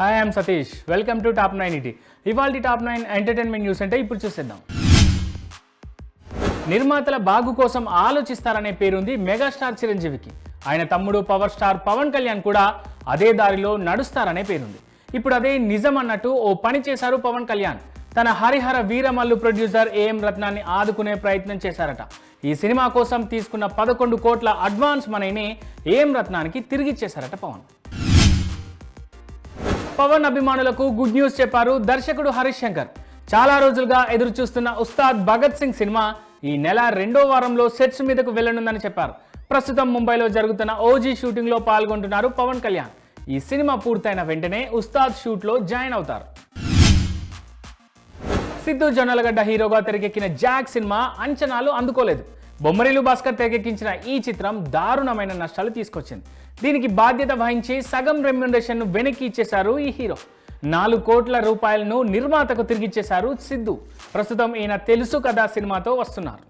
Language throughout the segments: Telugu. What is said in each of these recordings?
Hi I'm Satish welcome to top nine ET ఇవాళ టాప్ నైన్ ఎంటర్టైన్మెంట్ న్యూస్ అంటే ఇప్పుడు చూసేద్దాం. నిర్మాతల బాగు కోసం ఆలోచిస్తారనే పేరుంది మెగాస్టార్ చిరంజీవికి. ఆయన తమ్ముడు పవర్ స్టార్ పవన్ కళ్యాణ్ కూడా అదే దారిలో నడుస్తారనే పేరుంది. ఇప్పుడు అదే నిజం అన్నట్టు ఓ పని చేశారు పవన్ కళ్యాణ్. తన హరిహర వీరమల్లు ప్రొడ్యూసర్ ఏఎం రత్నాన్ని ఆదుకునే ప్రయత్నం చేశారట. ఈ సినిమా కోసం తీసుకున్న పదకొండు కోట్ల అడ్వాన్స్ మనీని ఏఎం రత్నానికి తిరిగిచ్చేశారట పవన్. పవన్ అభిమానులకు గుడ్ న్యూస్ చెప్పారు దర్శకుడు హరీష్ శంకర్. చాలా రోజులుగా ఎదురు చూస్తున్న ఉస్తాద్ భగత్ సింగ్ సినిమా ఈ నెల రెండో వారంలో సెట్స్ మీదకు వెళ్ళనుందని చెప్పారు. ప్రస్తుతం ముంబైలో జరుగుతున్న ఓజీ షూటింగ్లో పాల్గొంటున్నారు పవన్ కళ్యాణ్. ఈ సినిమా పూర్తయిన వెంటనే ఉస్తాద్ షూట్లో జాయిన్ అవుతారు. సిద్ధు జొన్నలగడ్డ హీరోగా తెరకెక్కిన జాక్ సినిమా అంచనాలు అందుకోలేదు. బొమ్మరిలు భాస్కర్ తెరకెక్కించిన ఈ చిత్రం దారుణమైన నష్టాలు తీసుకొచ్చింది. దీనికి బాధ్యత వహించి సగం రెమ్యునరేషన్ను వెనక్కి ఇచ్చేశారు ఈ హీరో. నాలుగు కోట్ల రూపాయలను నిర్మాతకు తిరిగిచ్చేశారు సిద్ధు. ప్రస్తుతం ఈయన తెలుసు కదా సినిమాతో వస్తున్నారు.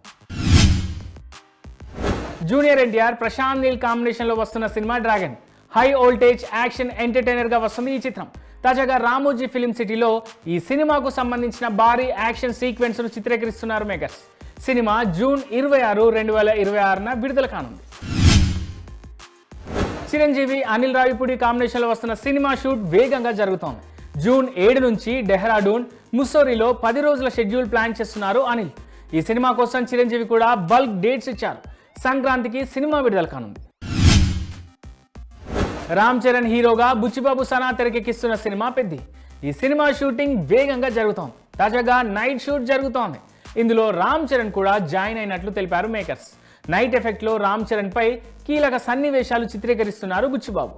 జూనియర్ ఎన్టీఆర్ ప్రశాంత్ నీల్ కాంబినేషన్లో వస్తున్న cinema Dragon. High voltage action ఎంటర్టైనర్గా వస్తుంది ఈ చిత్రం. తాజాగా రామోజీ ఫిలిం సిటీలో ఈ సినిమాకు సంబంధించిన భారీ యాక్షన్ సీక్వెన్స్ను చిత్రీకరిస్తున్నారు మేకర్స్ సినిమా జూన్ ఇరవై ఆరు రెండు వేల ఇరవై ఆరున విడుదల కానుంది. చిరంజీవి అనిల్ రావిపూడి కాంబినేషన్లో వస్తున్న సినిమా షూట్ వేగంగా జరుగుతోంది. జూన్ ఏడు నుంచి డెహ్రాడూన్ ముస్సోరిలో పది రోజుల షెడ్యూల్ ప్లాన్ చేస్తున్నారు అనిల్. ఈ సినిమా కోసం చిరంజీవి కూడా బల్క్ డేట్స్ ఇచ్చారు. సంక్రాంతికి సినిమా విడుదల కానుంది. రామ్ చరణ్ హీరోగా బుచ్చిబాబు సనా తెరకెక్కిస్తున్న సినిమా పెద్ది. ఈ సినిమా షూటింగ్ వేగంగా జరుగుతోంది. తాజాగా నైట్ షూట్ జరుగుతోంది. ఇందులో రామ్ చరణ్ కూడా జాయిన్ అయినట్లు తెలిపారు మేకర్స్. నైట్ ఎఫెక్ట్లో రామ్ చరణ్ పై కీలక సన్నివేశాలు చిత్రీకరిస్తున్నారు బుచ్చిబాబు.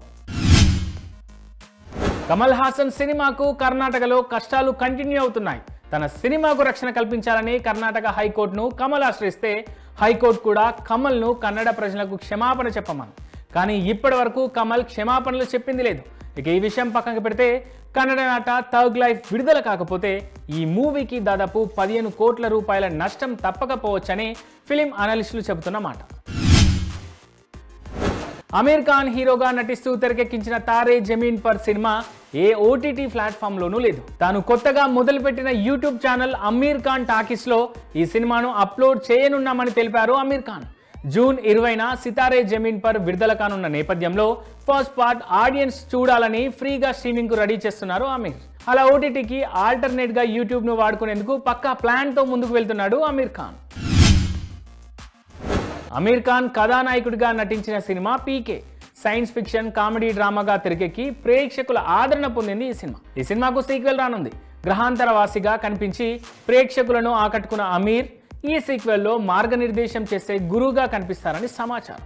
కమల్ హాసన్ సినిమాకు కర్ణాటకలో కష్టాలు కంటిన్యూ అవుతున్నాయి. తన సినిమాకు రక్షణ కల్పించాలని కర్ణాటక హైకోర్టును కమల్ ఆశ్రయిస్తే హైకోర్టు కూడా కమల్ను కన్నడ ప్రజలకు క్షమాపణ చెప్పమని. కానీ ఇప్పటి వరకు కమల్ క్షమాపణలు చెప్పింది లేదు. ఇక ఈ విషయం పక్కన పెడితే కన్నడ నాట థర్గ్ లైఫ్ విడుదల కాకపోతే ఈ మూవీకి దాదాపు పదిహేను కోట్ల రూపాయల నష్టం తప్పకపోవచ్చని ఫిలిం అనలిస్టులు చెబుతున్నమాట అమీర్ ఖాన్ హీరోగా నటిస్తూ తెరకెక్కించిన తారే జమీన్ పర్ సినిమా ఏ ఓటీటీ ప్లాట్ఫామ్లోనూ లేదు. తాను కొత్తగా మొదలుపెట్టిన యూట్యూబ్ ఛానల్ అమీర్ ఖాన్ టాకీస్లో ఈ సినిమాను అప్లోడ్ చేయనున్నామని తెలిపారు అమీర్ ఖాన్. జూన్ ఇరవైన సితారే జమీన్ పర్ విడుదల కానున్న నేపథ్యంలో ఫస్ట్ పార్ట్ ఆడియన్స్ చూడాలని ఫ్రీగా స్ట్రీమింగ్కు రెడీ చేస్తున్నారు అమీర్. అలా ఓటీటీకి ఆల్టర్నేట్గా యూట్యూబ్ను వాడుకునేందుకు పక్కా ప్లాన్తో ముందుకు వెళ్తున్నాడు అమీర్ ఖాన్. అమీర్ ఖాన్ కథానాయకుడిగా నటించిన సినిమా పీకే. సైన్స్ ఫిక్షన్ కామెడీ డ్రామాగా తెరకెక్కి ప్రేక్షకుల ఆదరణ పొందింది ఈ సినిమా. ఈ సినిమాకు సీక్వెల్ రానుంది. గ్రహాంతర వాసిగా కనిపించి ప్రేక్షకులను ఆకట్టుకున్న అమీర్ ఈ సీక్వెల్లో మార్గనిర్దేశం చేసే గురువుగా కనిపిస్తారని సమాచారం.